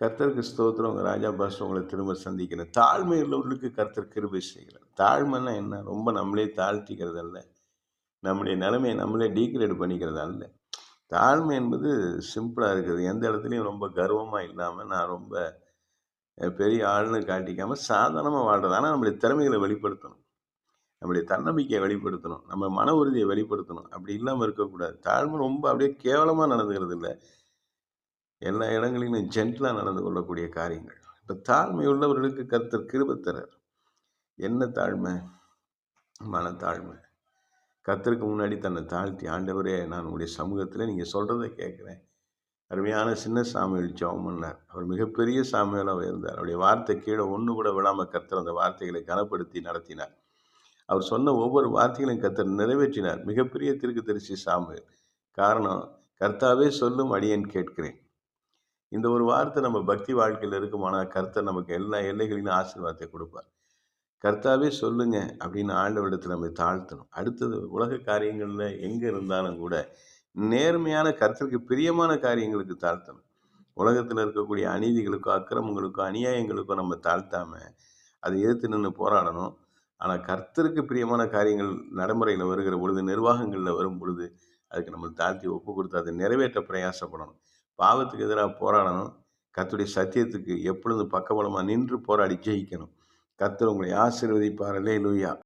கர்த்தருக்கு ஸ்தோத்திரம். உங்கள் ராஜா பாஸ் உங்களை திரும்ப சந்திக்கிறேன் தாழ்மை உள்ளவர்களுக்கு கர்த்தர் கிருபை செய்கிறார். தாழ்மைன்னா என்ன? ரொம்ப நம்மளே தாழ்த்திக்கிறது அல்ல. நம்முடைய நிலைமையை நம்மளே டீக்ரேட் பண்ணிக்கிறது அல்ல. தாழ்மை என்பது சிம்பிளாக இருக்கிறது. எந்த இடத்துலையும் ரொம்ப கர்வமாக இல்லாமல் நான் ரொம்ப பெரிய ஆள்னு காட்டிக்காமல் சாதாரணமாக வாழ்கிறது ஆனால் நம்முடைய திறமைகளை வெளிப்படுத்தணும். நம்முடைய தன்னம்பிக்கையை வெளிப்படுத்தணும். நம்ம மன உறுதியை வெளிப்படுத்தணும். அப்படி இல்லாமல் இருக்கக்கூடாது. தாழ்மை ரொம்ப அப்படியே கேவலமாக நடந்துக்கிறது இல்லை எல்லா இடங்களிலும் ஜென்டிலாக நடந்து கொள்ளக்கூடிய காரியங்கள். இப்போ தாழ்மை உள்ளவர்களுக்கு கர்த்தர் கிருபத்தரர் என்ன தாழ்மை? மனத்தாழ்மை கத்தருக்கு முன்னாடி தன்னை தாழ்த்தி ஆண்டவரே நான் உங்களுடைய சமூகத்தில் நீங்கள் சொல்கிறத கேட்குறேன். அருமையான சின்ன சாமியல் ஜெபம் பண்ணார். அவர் மிகப்பெரிய சாமியலாக இருந்தார் அவருடைய வார்த்தை கீழே ஒன்று கூட விழாமல் கத்தர் அந்த வார்த்தைகளை கனப்படுத்தி நடத்தினார். அவர் சொன்ன ஒவ்வொரு வார்த்தைகளையும் கத்தர் நிறைவேற்றினார். மிகப்பெரிய திருக்கு தரிசி சாமியல் காரணம் கர்த்தாவே சொல்லும் அடியேன் கேட்கிறேன். இந்த ஒரு வார்த்தை நம்ம பக்தி வாழ்க்கையில் இருக்குமானால் கர்த்தர் நமக்கு எல்லா எல்லைகளிலும் ஆசீர்வாதத்தை கொடுப்பார். கர்த்தாவே சொல்லுங்க அப்படின்னு ஆண்டவரிடத்தில் நம்ம தாழ்த்தணும். அடுத்தது உலக காரியங்களில் எங்கே இருந்தாலும் கூட நேர்மையான கர்த்தருக்கு பிரியமான காரியங்களுக்கு தாழ்த்தணும். உலகத்தில் இருக்கக்கூடிய அநீதிகளுக்கோ அக்கிரமங்களுக்கோ அநியாயங்களுக்கோ நம்ம தாழ்த்தாம அதை எதிர்த்து நின்று போராடணும். ஆனால் கர்த்தருக்கு பிரியமான காரியங்கள் நடைமுறையில் வருகிற பொழுது நிர்வாகங்களில் வரும் பொழுது அதுக்கு நம்ம தாழ்த்தி ஒப்பு கொடுத்து அதை நிறைவேற்ற பிரயாசப்படணும். பாவத்துக்கு எதிராக போராடணும். கத்துடைய சத்தியத்துக்கு எப்பொழுது பக்கபலமாக நின்று போராடி ஜெயிக்கணும். கத்தர் உங்களை ஆசீர்வதிப்பார். லூயா